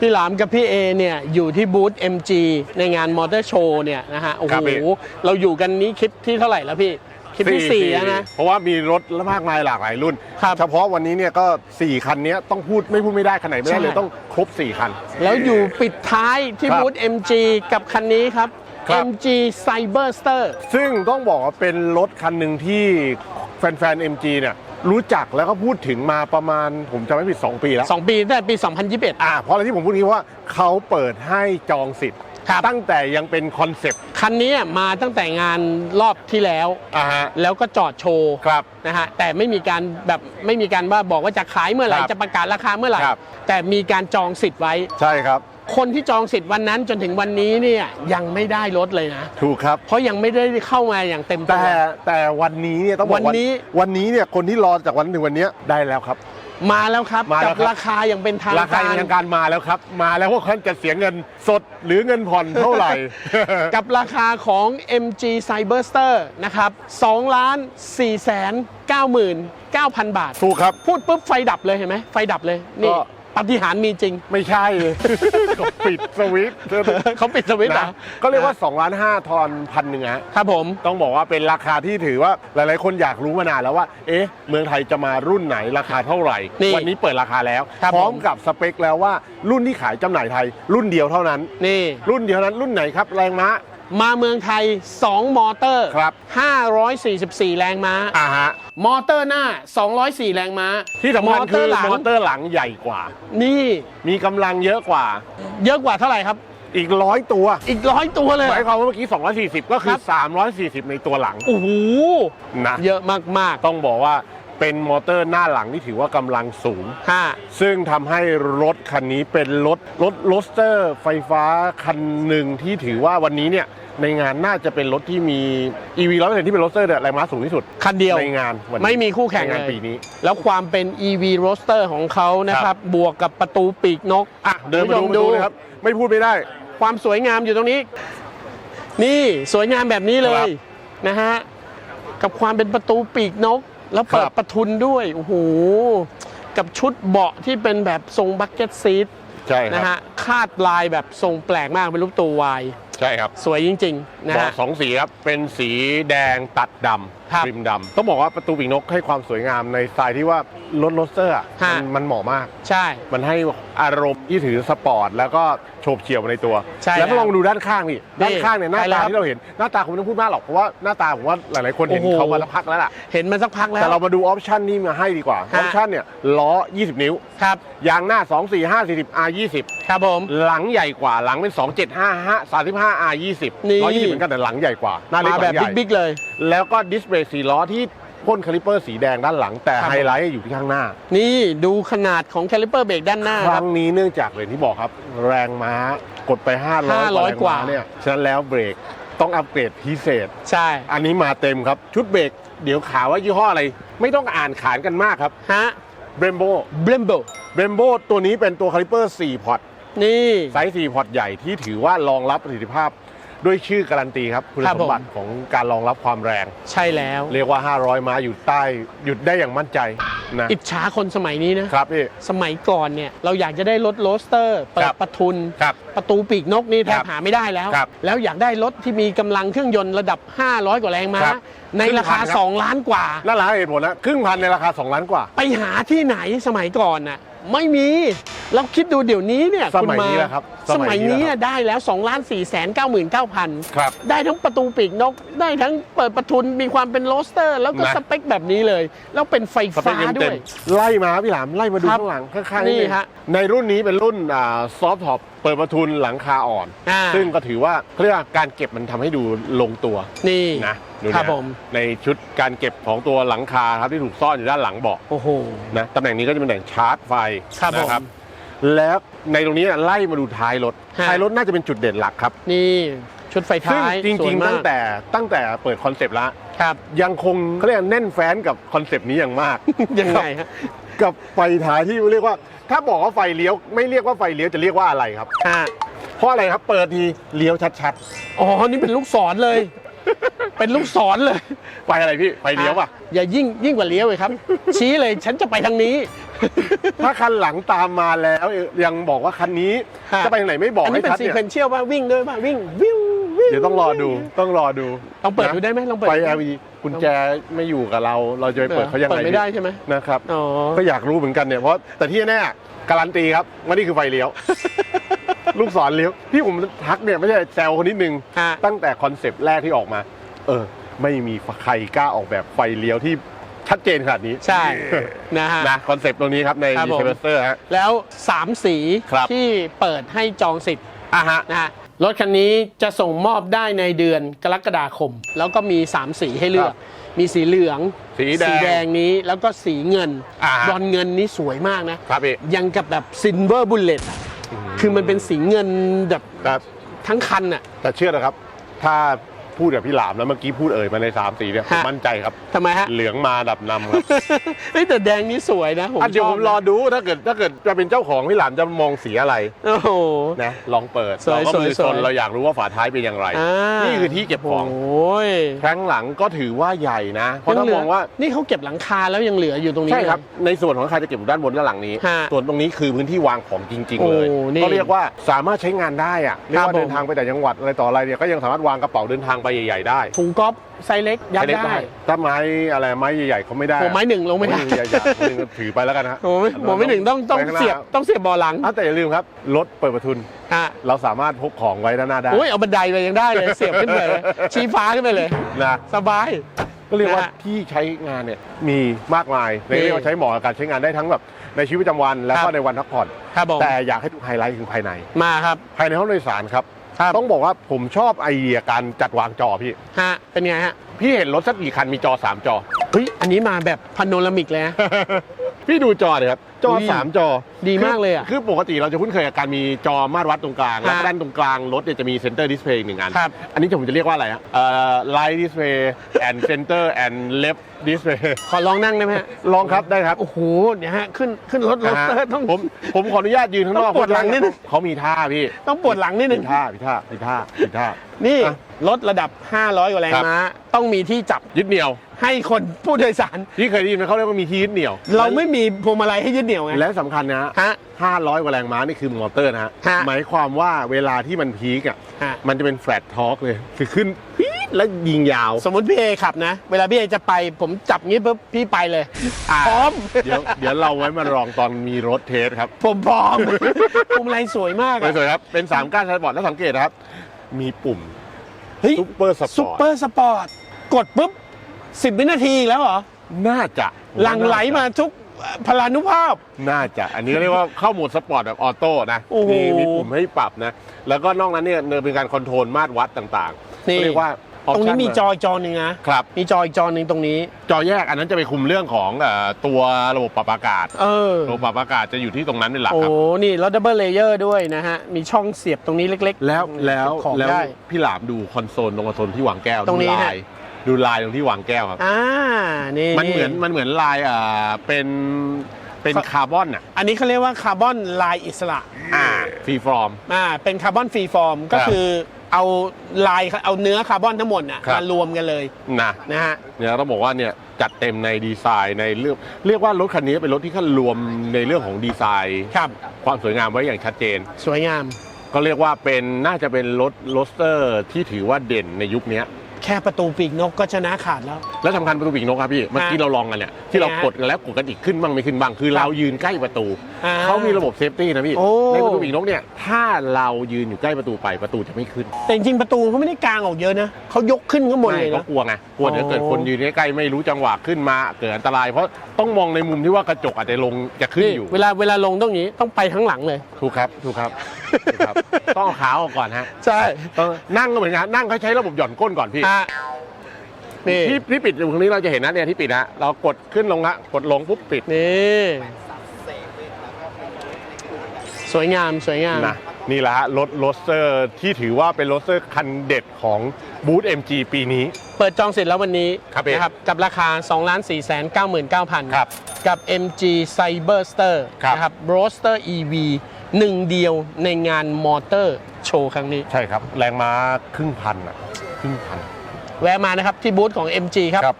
พี่หลามกับพี่เอเนี่ยอยู่ที่บูธ MG ในงานมอเตอร์โชว์เนี่ยนะฮะโอ้ครับโหพี่ เราอยู่กันนี้คลิปที่เท่าไหร่แล้วพี่ คลิปที่สี่แล้วนะ เพราะว่ามีรถมากมายหลากหลายรุ่น ครับเฉพาะวันนี้เนี่ยก็ 4 คันเนี้ยต้องพูดไม่พูดไม่ได้คันไหนไม่ได้เลยใช่ ต้องครบ 4 คัน แล้วอยู่ปิดท้ายที่ครับบูธ MG กับคันนี้ครับ ครับ MG Cyberster ซึ่งต้องบอกว่าเป็นรถคันหนึ่งที่แฟนๆ MG เนี่ย รู้จักแล้วก็พูดถึงมาประมาณผมจำไม่ผิด 2 ปีแล้ว 2 ปีตั้งแต่ปี 2021 อ่าเพราะอะไรที่ผมพูดนี้เพราะว่าเขาเปิดให้จองสิทธิ์ ครับ ตั้งแต่ยังเป็นคอนเซปต์คันนี้มาตั้งแต่งานรอบที่แล้ว อ่าฮะแล้วก็จอดโชว์ครับ นะฮะแต่ไม่มีการแบบไม่มีการว่าบอกว่าจะขายเมื่อไหร่ครับจะประกาศราคาเมื่อไหร่ ครับ แต่มีการจองสิทธิ์ไว้ ใช่ครับ คนที่จองสิทธิ์วันนั้นจนถึงวันนี้เนี่ยยังไม่ได้รถเลยนะ ถูกครับ เพราะยังไม่ได้เข้ามาอย่างเต็มตัแต่วแต่วันนี้เนี่ยต้องบอกวันนี้ วันนี้เนี่ยคนที่รอจากวันถึงวันเนี้ยได้แล้วครับ มาแล้วครับมาแล้กัวครับ ราคาอย่างเป็นทางราคาการ ทางการมาแล้วครับ มาแล้วว่าท่านจะเสียเงินสดหรือเงินผ่อนเท่าไหร่ กับราคาของ MG Cyberster นะครับ2ล้าน4แสน99,000 บาท ถูกครับ พูดปุ๊บไฟดับเลยเห็นไหมไฟดับเลย นี่ก็ ปาฏิหารย์มีจริง ไม่ใช่ก็ปิดสวิตช์เขาปิดสวิตช์เหรนะอก็เรียกว่า2ล้าน5ทอนพันหนึ่งฮะ ครับผม ต้องบอกว่าเป็นราคาที่ถือว่าหลาย ๆ คนอยากรู้มานานแล้วว่า เอ๊ะ เมืองไทยจะมารุ่นไหนราคาเท่าไหร่ นี่วันนี้เปิดราคาแล้ว ครับพร้อมผม กับสเปคแล้วว่ารุ่นที่ขายจำหน่ายไทย รุ่นเดียวเท่านั้น นี่ รุ่นเดียวเท่านั้นรุ่นไหนครับ แรงม้า มาเมืองไทย 2 มอเตอร์ครับ544 แรงม้า อ่าฮะมอเตอร์หน้า 204 แรงม้าที่สำคัญคือหลังมอเตอร์หลังใหญ่กว่า นี่มีกำลังเยอะกว่า เยอะกว่าเท่าไหร่ครับ อีกร้อยตัว อีกร้อยตัวเลยหมายความว่าเมื่อกี้ 240 ก็คืคอรับ340 ในตัวหลังโอ้โหนะเยอะมากต้องบอกว่า เป็นมอเตอร์หน้าหลังที่ถือว่ากำลังสูงๆห้า ซึ่งทำให้รถคันนี้เป็นรถรถโรสเตอร์ไฟฟ้าคันหนึ่งที่ถือว่าวันนี้เนี่ยในงานน่าจะเป็นรถที่มี EV ร้อยที่เป็นโรสเตอร์เนี่ยแรงม้าสูงที่สุด คันเดียวในงานวันนี้ไม่มีคู่แข่งในงานเลย ปีนี้ แล้วความเป็น EV Roadster ของเขานะครับ บวกกับประตูปีกนกอะเดินมาดูคุณมาผู้ชดูนะครับ ไม่พูดไม่ได้ ความสวยงามอยู่ตรงนี้ นี่สวยงามแบบนี้เลครัยบ นะฮะ กับความเป็นประตูปีกนก แล้วเปิดครับประทุนด้วยโอ้โหกับชุดเบาะที่เป็นแบบทรงบักเก็ตซีทใช่คนะรับฮะคาดลายแบบทรงแปลกมากเป็นรูปตัววายใช่ครับ สวยจริง ๆ นะเบาะฮะสองสีครับ เป็นสีแดงตัดด ครับำริมดำต้องบอกว่าประตูปีกนกให้ความสวยงามในสไตล์ที่ว่ารถโรสเตอร์อะฮะ มันมันเหมาะมาก ใช่ มันให้อารมณ์ที่ถือสปอร์ต แล้วก็โฉบเฉี่ยวในตัว ใช่แล้วก็แล้วลองดูด้านข้างนี่นี่ด้านข้างเนี่ยหน้าไปแล้วตาที่เราเห็นหน้าตาผมไม่ต้องพูดมากหรอกเพราะว่าหน้าตาผมว่าหลายๆคนเห็นโอ้โห เขามาแล้วพักแล้วล่ะ เห็นมาสักพักแล้ว แต่เรามาดูออปชันนี่มาให้ดีกว่าอฮะ อปชันเนี่ยล้อ 20 นิ้ว ครับยางหน้า 2 4 5 40 R 20ครับผมหลังใหญ่กว่าหลังเป็น 2 7 5 5 35 R 20 นี่ 120เหมือนกันแต่หลังใหญ่กว่าหน้าเล็กมากว่าแบบใหญ่บิ๊กๆเลย แล้วก็ดิสเบรกสีล้อที่พ่นคาลิเปอร์สีแดงด้านหลัง แต่ครับไฮไลท์อยู่ที่ข้างหน้า นี่ดูขนาดของแคลิเปอร์เบรกด้านหน้าคครั้รับงนี้เนื่องจากเลยที่บอกครับ แรงม้ากดไป 500 500กว่าแรงม้กว่าเนี่ยฉะนั้นแล้วเบรกต้องอัปเกรดพิเศษ ใช่ อันนี้มาเต็มครับ ชุดเบรกเดี๋ยวข่าวว่ายี่ห้ออะไร ไม่ต้องอ่านขานกันมากครับฮะเบรมโบเบลมโบเบรมโบตัวนี้เป็นตัวคาลิเปอร์4พอร์ตนี่ไซส์4พอร์ตใหญ่ที่ถือว่ารองรับประสิทธิภาพ ด้วยชื่อการันตีครับคุณครับสผมมบัติของการรองรับความแรง ใช่แล้ว เรียกว่า 500 ม้าอยู่ใต้หยุดได้อย่างมั่นใจนะอิจฉาคนสมัยนี้นะครับพี่สมัยก่อนเนี่ยเราอยากจะได้รถโรสเตอร์เปิครัดบประทุนครับประตูปีกนกนี่แทครับบหาไม่ได้แล้วครับแล้วอยากได้รถที่มีกำลังเครื่องยนต์ระดับ 500 กว่าแรงม้าครับในราคาครึ่งพันครับ2ล้านกว่านั่นแหละเหตุผลนะครึ่งพันในราคา 2 ล้านกว่า ไปหาที่ไหนสมัยก่อนน่ะ ไม่มี เราคิดดูเดี๋ยวนี้เนี่ยสคุณมัยนี้าแหละครับสมัยนี้สมัยนี้แหละครับได้แล้ว2ล้าน4แสน99,000ครับได้ทั้งประตูปีกนก ได้ทั้งเปิดประทุนมีความเป็นโรสเตอร์ แล้วก็นะสเปคแบบนี้เลย แล้วเป็นไฟสเปฟ้าคด้เต็วมยๆไล่มาพี่หลามไล่มาดูครับข้างหลังข้างๆนี่นิดงฮะในรุ่นนี้เป็นรุ่นซอฟท็อป เปิดประทุนหลังคาอ่อน อ่า ซึ่งก็ถือว่าเขาเรียกว่าการเก็บมันทำให้ดูลงตัวนี่ นะดูครับนะผม ในชุดการเก็บของตัวหลังคาครับที่ถูกซ่อนอยู่ด้านหลังเบาะโอ้โห นะตำแหน่งนี้ก็จะเป็นตำแหน่งชาร์จไฟครับผมนะแล้วในตรงนี้ไล่มาดูท้ายรถฮะ ท้ายรถน่าจะเป็นจุดเด่นหลักครับนี่ชุดไฟซึ่งท้ายจสวริยงๆ มาตั้กงแต่ตั้งแต่เปิดคอนเซปต์แล้วครับ ยังคงเขาเรียกแน่นแฟ้นกับคอนเซปต์นี้อย่างมากยังไงฮะ กับไฟท้ายที่เรียกว่า ถ้าบอกว่าไฟเลี้ยวไม่เรียกว่าไฟเลี้ยวจะเรียกว่าอะไรครับฮะเพราะอะไรครับ เปิดทีเลี้ยวชัดอ๋อ นี่เป็นลูกศรเลย เป็นลูกศรเลยๆ ไฟอะไรพี่ ไฟเลี้ยวป่ะ อย่ายิ่งยิ่งกว่าเลี้ยวเลยครับ ชี้เลยฉันจะไปทางนี้ ถ้าคันหลังตามมาแล้วยังบอกว่าคันนี้ฮะ จะไปทางไหนไม่บอกอันให้นี้เป็นชัดซีเนี่ย เควนเชียลว่าวิ่งด้วยป่ะวิ่งวิววิว เดี๋ยวต้องรอดูต้องรอดูลองเปิดนะดูได้ไหมลองเปิดไฟดู LED กุญแจไม่อยู่กับเรา เราจะไปเปิดเขายังไงเปิดไม่ได้ใช่ไหมนะครับอ๋อก็อยากรู้เหมือนกันเนี่ยเพราะแต่ที่แน่ๆการันตีครับว่านี่คือไฟเลี้ยว ลูกศรเลี้ยวที่ผมทักเนี่ยไม่ใช่แซวคนนิดนึงฮะตั้งแต่คอนเซปต์แรกที่ออกมา เออ ไม่มีใครกล้าออกแบบไฟเลี้ยวที่ชัดเจนขนาดนี้ ใช่ นะฮะนะคอนเซปต์ตรงนี้ครับในครับผมเทเบสเตอร์ฮะแล้ว 3 สีครับที่เปิดให้จองสิทธิ์อะฮะนะฮะ รถคันนี้จะส่งมอบได้ในเดือนกรกฎาคม แล้วก็มี 3 สีให้เลือครัก บมีสีเหลืองสีแดงแดงนี้แล้วก็สีเงินอ่าฮะ บอลเงินนี้สวยมากนะ ครับพี่ยังกับแบบซินเวอร์บุลเลตคือมันเป็นสีเงินแบบครับ ทั้งคันอะแต่เชื่อนะครับ ถ้า พูดกับพี่หลามแล้วเมื่อกี้พูดเอ่ยมาในสามสีเนี่ยผมฮะ มั่นใจครับทำไมฮะเหลืองมาดับนำครับเฮ้ยแต่แดงนี้สวยนะผมอะเดี๋ยวชผอบมรอดูถ้าเกิดถ้าเกิดจะเป็นเจ้าของพี่หลามจะมองสีอะไรโอ้โห นะลองเปิดสวยเราก็มือสซวยนสวยเราอยากรู้ว่าฝาท้ายเป็นอย่างไร อ่านี่คือที่เก็บของโอ้ยครั้งหลังก็ถือว่าใหญ่นะ เพราะถ้ายัเหลืมองว่า นี่เขาเก็บหลังคาแล้วยังเหลืออยู่ตรงนี้ ใช่ครับเลยในส่วนของอาคารจะเก็บอยู่ด้านบนด้านหลังนี้ ฮะส่วนตรงนี้คือพื้นที่วางของจริง ๆ เลย โอ้นี่ก็เรียกว่าสามารถใช้งานได้อะไม่ครับว่าเดิผนมทางไปแต่จังหวัดอะไรต่ออะไรเนี่ยก็ยังสามารถวางกระเป๋าเดินทางไปใหญ่ ๆ ได้ถุงก๊อฟไซส์เล็กยัดใช้เล็กได้ ถ้าไม้อะไรไม้ใหญ่ๆเขาไม่ได้ผมไม้หนึ่งลงไม่ได้โอ้ยอย่าๆไม้หนึ่งก็ถือไปแล้วกันฮะผมไม่ผมไม่หนึ่งต้องต้องไปข้าหน้าเสียบต้องเสียบเบอหลังอะแต่อย่าลืมครับรถเปิดประทุนอะเราสามารถพกของไว้ด้านหน้าได้โอ้ยเอาบันไดไปยังได้เลยเสียบขึ้นไปเลยชี้ฟ้าขึ้นไปเลยนะสบายก็เรียกว่านะฮะที่ใช้งานเนี่ยมีมากมายนี่เรียกว่าใช้เหมาะกับการใช้งานได้ทั้งแบบในชีวิตประจำวันแล้วคก็รับในวันพักผ่อนครับผมแต่อยากให้ดูไฮไลท์คือภายในมาครับภายในห้องโดยสารครับ ครับ ต้องบอกว่าผมชอบไอเดียการจัดวางจอพี่ ฮะ เป็นไงฮะ พี่เห็นรถสักกี่คันมีจอ3จอ เฮ้ย อันนี้มาแบบพาโนรามิกเลยนะ พี่ดูจอเลยครับ จออุ้ย3จอดีมากเลยอะคือปกติเราจะคุ้นเคยกับการมีจอมาตรวัดตรงกลาง แล้วก็ฮะด้านตรงกลางรถเนี่ยจะมีเซนเตอร์ดิสเพย์หนึ่งอันครับอันนี้ผมจะเรียกว่าอะไรฮะเอ่อไลท์ดิสเพย์แอนเซนเตอร์แอนเลฟดิสเพย์ขอลองนั่งได้ไหมฮะลองครับได้ครับ โอ้โหเดี๋ยวฮะขึ้นขึ้นรถรถนะฮะต้องผมผมขออนุญาตยืนข้างนอกต้องปวดหลังนิดนึงเขามีท่าพี่ ต้องปวดหลังนิดนึมีงท่ามีท่ามีท่ามีท่านี่อะรถระดับ 500กว่าแรงครับม้าต้องมีที่จับยึดเหนี่ยว ให้คนผู้โดยสารพี่เคยได้ยินไหมเขาเรียกว่ามีที่ยึดเหนี่ยว เราไม่มีพวงมาลัยให้ยึดเหนี่ยวไง และสำคัญนะฮะฮะ500กว่าแรงม้านี่คือมอเตอร์นะฮะ ฮะหมายความว่าเวลาที่มันพีกอะ ฮะ มันจะเป็นแฟลตทอร์กเลย คือขึ้นปี๊ดแล้วยิงยาว สมมติพี่เอขับนะ เวลาพี่เอจะไปผมจับงี้ปุ๊บพี่ไปเลยอ่า พร้อม เดี๋ยวเดี๋ยวเราไว้มาลองตอนมีรถเทสครับ ผมพร้อมพวงมาลัยสวยมากสวยๆครับ เป็น3ก้านสปอร์ตแล้วสังเกตนะครับ มีปุ่มเฮ้ย ซุปเปอร์สซุปปอร์เปอตร์สปอร์ต กดปุ๊บ 10 วินาทีอีกแล้วเหรอ น่าจะหลั่งไหลมาทุก พลานุภาพ น่าจะอันนี้เรียกว่าเข้าโหมดสปอร์ตแบบออโต้นะโอ้โหมีมีปุ่มให้ปรับนะ แล้วก็นอกนั้นเนี่ยเนยเป็นการคอนโทรลมาตรวัดต่างๆนี่ก็เรียกว่าตรงนี้ option มีจออีกจอหนึ่งนะครับ มีจออีกจอหนึ่งตรงนี้ จอแยกอันนั้นจะไปคุมเรื่องของเอ่อตัวระบบปรับอากาศ เออ ระบบปรับอากาศจะอยู่ที่ตรงนั้นเป็นหลักโอ้ครับ นี่แล้วดับเบิลเลเยอร์ด้วยนะฮะ มีช่องเสียบตรงนี้เล็กๆแล้วแล้วเก็บของแล้วได้ พี่หลามดูคอนโซลตรงคอนโซลที่วางแก้วตรงนี้ดูฮะลาย ดูลายตรงที่วางแก้วครับ อ่า นี่มันเหมือนมันเหมือนลายอ่าเป็นเป็นคาร์บอนอะ อันนี้เขาเรียกว่าคาร์บอนลายอิสระ อ่าฟรีฟอร์ม อ่า เป็นคาร์บอนฟรีฟอร์มก็ครับคือเอาลายเอาเนื้อคาร์บอนทั้งหมดน่ะครับมารวมกันเลยนะนะฮะเนี่ยต้องบอกว่าเนี่ยจัดเต็มในดีไซน์ในเรื่องเรียกว่ารถคันนี้เป็นรถที่ขั้นรวมในเรื่องของดีไซน์ครับความสวยงามไว้อย่างชัดเจน สวยงาม ก็เรียกว่าเป็นน่าจะเป็นรถโรสเตอร์ที่ถือว่าเด่นในยุคเนี้ย แค่ประตูปีกนกก็ชนะขาดแล้ว และสำคัญประตูปีกนกครับพี่เมื่อกี้เราลองกันเนี่ยที่เราฮะกดกันแล้วกดกันอีกขึ้นบ้างไม่ขึ้นบ้างคือเรายืนใกล้ประตูอ่าเขามีระบบเซฟตี้นะพี่โอ้ ในประตูปีกนกเนี่ยถ้าเรายืนอยู่ใกล้ประตูไปประตูจะไม่ขึ้นแต่จริงๆประตูเขาไม่ได้กางออกเยอะนะเขายกขึ้นข้างบนเลยไม่เขานะ กลัวไงกลัวเดี๋ยวโอ้เกิดคนยืนใกล้ๆไม่รู้จังหวะขึ้นมาเกิดอันตราย เพราะต้องมองในมุมที่ว่ากระจกอาจจะลงจะขึ้นอยู่เวลาเวลาลงต้องอย่างนี้ต้องไปข้างหลังเลย ถูกครับถูกครับถูกครับ ต้องเอาขาออกก่อนฮะ ใช่ ต้องนั่งก็เหมือนกันนั่งเขาใช้ระบบหย่อนก้นก่อนพี่ อ่ะนี่ที่ที่ปิดอยู่ตรงนี้เราจะเห็นนะเนี่ยที่ปิดนะเรากดขึ้นลงละกดลงปุ๊บปิดนี่สวยงามสวยงามนะนี่แหละฮะรถโรสเตอร์ที่ถือว่าเป็นโรสเตอร์คันเด็ดของบูธ MG ปีนี้ เปิดจองเสร็จแล้ววันนี้ครับพี่นะครับกับราคา 2 4 9 9 9 0 0 0 ครับ กับ MG Cyberster ครับนะครับ Roadster EV หนึ่งเดียวในงานมอเตอร์โชว์ครั้งนี้ ใช่ครับ แรงม้าครึ่งพันอะครึ่งพัน แวะมานะครับที่บูธของ MG ครับครับ